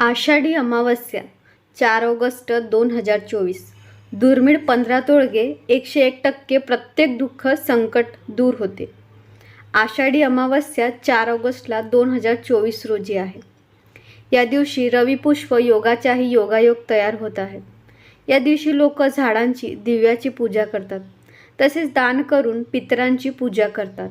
आषाढी अमावस्या चार ऑगस्ट दोन हजार चोवीस. दुर्मिळ पंधरा तोळगे एकशे एक टक्के प्रत्येक दुःख संकट दूर होते. आषाढी अमावस्या चार ऑगस्टला दोन हजार चोवीस रोजी आहे. या दिवशी रविपुष्प योगाच्याही योगायोग तयार होत आहेत. या दिवशी लोक झाडांची दिव्याची पूजा करतात. तसेच दान करून पितरांची पूजा करतात.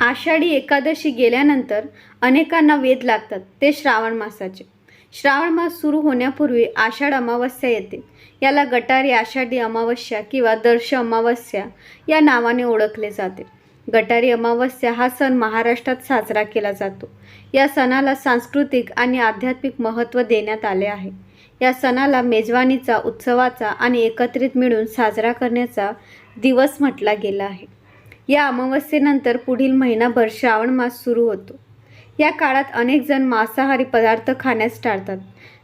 आषाढी एकादशी गेल्यानंतर अनेकांना वेध लागतात ते श्रावण मासाचे. श्रावण मास सुरू होण्यापूर्वी आषाढ अमावस्या येते. याला गटारी आषाढी अमावस्या किंवा दर्श अमावस्या या नावाने ओळखले जाते. गटारी अमावस्या हा सण महाराष्ट्रात साजरा केला जातो. या सणाला सांस्कृतिक आणि आध्यात्मिक महत्त्व देण्यात आले आहे. या सणाला मेजवानीचा उत्सवाचा आणि एकत्रित मिळून साजरा करण्याचा दिवस म्हटला गेला आहे. या अमावस्येनंतर पुढील महिनाभर श्रावण मास सुरू होतो. या काळात अनेक जण मांसाहारी पदार्थ खाण्यास टाळतात.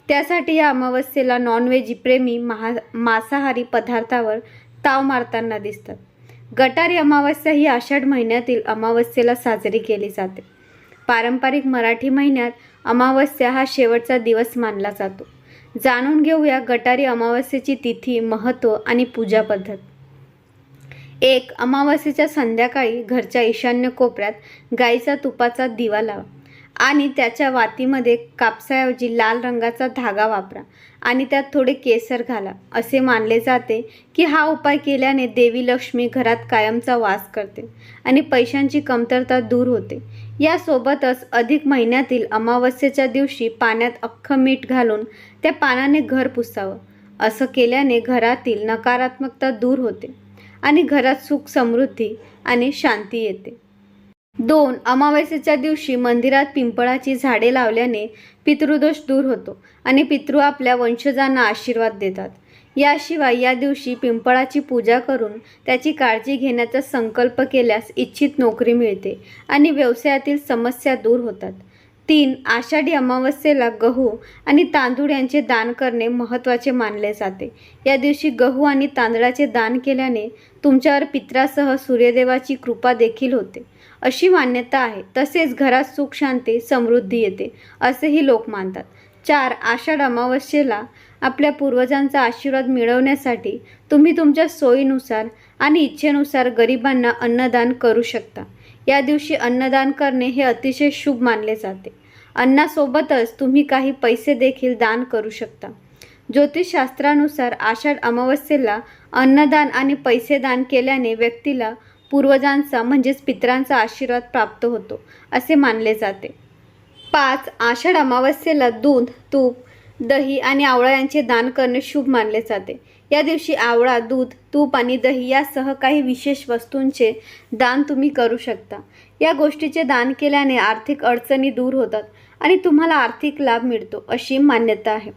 त्यासाठी या अमावस्येला नॉनव्हेज प्रेमी महा मांसाहारी पदार्थावर ताव मारताना दिसतात. गटारी अमावस्या ही आषाढ महिन्यातील अमावस्येला साजरी केली जाते. पारंपरिक मराठी महिन्यात अमावस्या हा शेवटचा दिवस मानला जातो. जाणून घेऊया गटारी अमावस्येची तिथी महत्त्व आणि पूजा पद्धत. एक अमावस्येच्या संध्याकाळी घरच्या ईशान्य कोपऱ्यात गाईचा तुपाचा दिवा लावा. आणि त्याच्या वातीमध्ये कापसाऐवजी लाल रंगाचा धागा वापरा आणि त्यात थोडे केसर घाला. असे मानले जाते की हा उपाय केल्याने देवी लक्ष्मी घरात कायमचा वास करते आणि पैशांची कमतरता दूर होते. यासोबतच अधिक महिन्यातील अमावस्येच्या दिवशी पाण्यात अख्खं मीठ घालून त्या पानाने घर पुसावं. असं केल्याने घरातील नकारात्मकता दूर होते आणि घरात सुख समृद्धी आणि शांती येते. दोन अमावस्येच्या दिवशी मंदिरात पिंपळाची झाडे लावल्याने पितृदोष दूर होतो आणि पितृ आपल्या वंशजांना आशीर्वाद देतात. याशिवाय या दिवशी पिंपळाची पूजा करून त्याची काळजी घेण्याचा संकल्प केल्यास इच्छित नोकरी मिळते आणि व्यवसायातील समस्या दूर होतात. तीन आषाढी अमावस्येला गहू आणि तांदूळ यांचे दान करणे महत्त्वाचे मानले जाते. या दिवशी गहू आणि तांदळाचे दान केल्याने तुमच्यावर पित्रासह सूर्यदेवाची कृपा देखील होते. अशी मान्यता आहे. तसेच घरात सुख शांती समृद्धी येते असेही लोक मानतात. चार आषाढ अमावस्येला आपल्या पूर्वजांचा आशीर्वाद मिळवण्यासाठी तुम्ही तुमच्या सोयीनुसार आणि इच्छेनुसार गरिबांना अन्नदान करू शकता. या दिवशी अन्नदान करणे हे अतिशय शुभ मानले जाते. अन्नासोबतच तुम्ही काही पैसे देखील दान करू शकता. ज्योतिषशास्त्रानुसार आषाढ अमावस्येला अन्नदान आणि पैसे दान केल्याने व्यक्तीला पूर्वजांचा म्हणजेच पितरांचा आशीर्वाद प्राप्त होतो असे मानले जाते. पाच आषाढ अमावस्येला दूध तूप दही आणि आवळा यांचे दान करणे शुभ मानले जाते. या दिवशी आवळा दूध तूप आणि दही यासह काही विशेष वस्तूंचे दान तुम्ही करू शकता. या गोष्टीचे दान केल्याने आर्थिक अडचणी दूर होतात आणि तुम्हाला आर्थिक लाभ मिळतो अशी मान्यता आहे.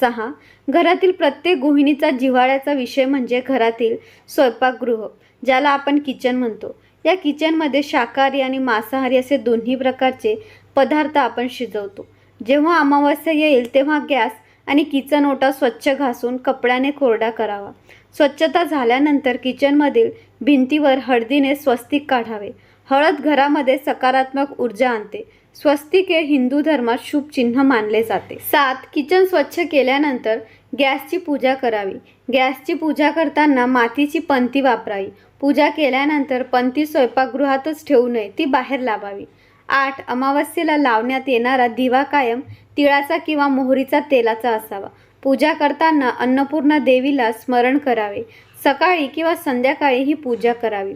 सहा घरातील प्रत्येक गृहिणीचा जिव्हाळ्याचा विषय म्हणजे घरातील स्वयंपाकगृह ज्याला आपण किचन म्हणतो. या किचनमध्ये शाकाहारी आणि मांसाहारी असे दोन्ही प्रकारचे पदार्थ आपण शिजवतो. जेव्हा अमावस्या येईल तेव्हा गॅस आणि किचन ओटा स्वच्छ घासून कपड्याने कोरडा करावा. स्वच्छता झाल्यानंतर किचनमधील भिंतीवर हळदीने स्वस्तिक काढावे. हळद घरामध्ये सकारात्मक ऊर्जा आणते. स्वस्तिक हे हिंदू धर्मात शुभ चिन्ह मानले जाते. सात किचन स्वच्छ केल्यानंतर गॅसची पूजा करावी. गॅसची पूजा करताना मातीची पंती वापरावी. पूजा केल्यानंतर पंती स्वयंपाकगृहातच ठेवू नये ती बाहेर लावावी. आठ अमावस्येला लावण्यात येणारा दिवा कायम तिळाचा किंवा मोहरीचा तेलाचा असावा. पूजा करताना अन्नपूर्णा देवीला स्मरण करावे. सकाळी किंवा संध्याकाळी ही पूजा करावी.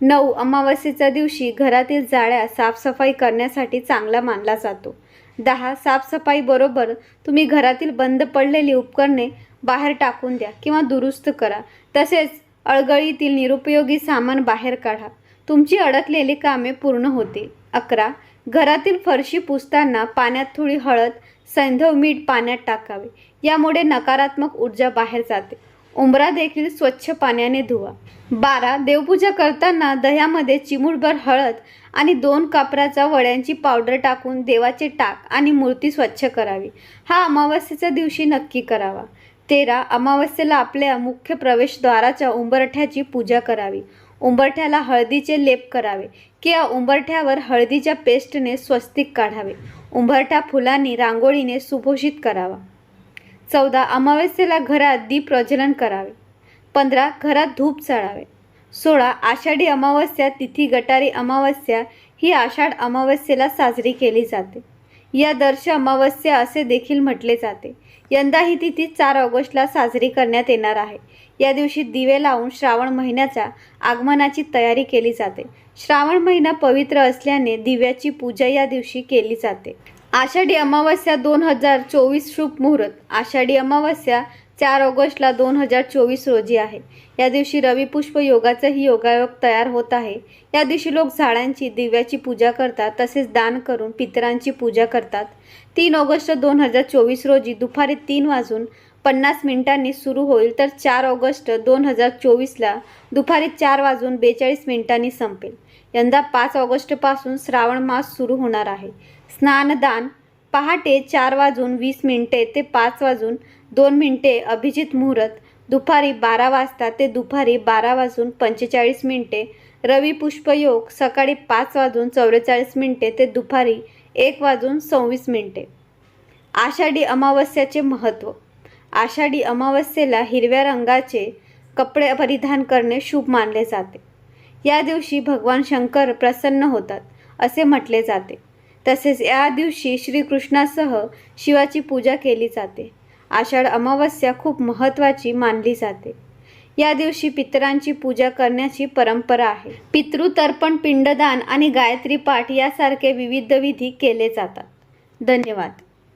नऊ अमावस्येच्या दिवशी घरातील जाळ्या साफसफाई करण्यासाठी चांगला मानला जातो. दहा साफसफाईबरोबर तुम्ही घरातील बंद पडलेली उपकरणे बाहेर टाकून द्या किंवा दुरुस्त करा. तसेच अळगळीतील निरुपयोगी सामान बाहेर काढा. तुमची अडकलेली कामे पूर्ण होतील. अकरा. घरातील फरशी पुसताना पाण्यात थोडी हळद सैंधव मीठ पाण्यात टाकावे. यामुळे नकारात्मक ऊर्जा बाहेर जाते. उंबरा देखील स्वच्छ पाण्याने धुवा. बारा. देवपूजा करताना दह्यामध्ये चिमूटभर हळद आणि दोन कापराचा वड्यांची पावडर टाकून देवाचे टाक आणि मूर्ती स्वच्छ करावी. हा अमावस्येच्या दिवशी नक्की करावा. तेरा. अमावस्येला आपल्या मुख्य प्रवेशद्वाराच्या उंबरठ्याची पूजा करावी. उंबरठ्याला हळदीचे लेप करावे किंवा उंबरठ्यावर हळदीच्या पेस्टने स्वस्तिक काढावे. उंबरठा फुलांनी रांगोळीने सुभोषित करावा. चौदा अमावस्येला घरात दीप प्रज्वलन करावे. पंधरा घरात धूप चढावे. सोळा आषाढी अमावस्या तिथी गटारी अमावस्या ही आषाढ अमावस्येला साजरी केली जाते. या दर्श अमावस्या असे देखील म्हटले जाते. यंदा ही तिथी चार ऑगस्टला साजरी करण्यात येणार आहे. या दिवशी दिवे लावून श्रावण महिन्याच्या आगमनाची तयारी केली जाते. श्रावण महिना पवित्र असल्याने दिव्याची पूजा या दिवशी केली जाते. आषाढी अमावस्या दोन हजार चोवीस शुभ मुहूर्त. आषाढी अमावस्या चार ऑगस्टला दोन हजार चोवीस रोजी आहे. या दिवशी रविपुष्प योगाचाही योगायोग तयार होत आहे. या दिवशी लोक झाडांची दिव्याची पूजा करतात तसेच दान करून पितरांची पूजा करतात. तीन ऑगस्ट दोन हजार चोवीस रोजी दुपारी तीन वाजून पन्नास मिनिटांनी सुरू होईल तर चार ऑगस्ट दोन हजार चोवीसला दुपारी चार वाजून बेचाळीस मिनिटांनी संपेल. यंदा पाच ऑगस्टपासून श्रावण मास सुरू होणार आहे. स्नानदान पहाटे चार वाजून वीस मिनिटे ते पाच वाजून दोन मिनिटे अभिजित मुहूर्त दुपारी बारा वाजता ते दुपारी बारा वाजून पंचेचाळीस मिनटे रवी पुष्पयोग सकाळी पाच वाजून चौवेचाळीस मिनटे ते दुपारी एक वाजून सव्वीस मिनटे. आषाढी अमावस्याचे महत्त्व. आषाढी अमावस्येला हिरव्या रंगाचे कपडे परिधान करणे शुभ मानले जाते. या दिवशी भगवान शंकर प्रसन्न होतात असे म्हटले जाते. तसेच या दिवशी श्रीकृष्णासह शिवाची पूजा केली जाते. आषाढ अमावस्या खूप महत्त्वाची मानली जाते. या दिवशी पितरांची पूजा करण्याची परंपरा आहे. पितृतर्पण पिंडदान आणि गायत्री पाठ यासारखे विविध विधी केले जातात. धन्यवाद.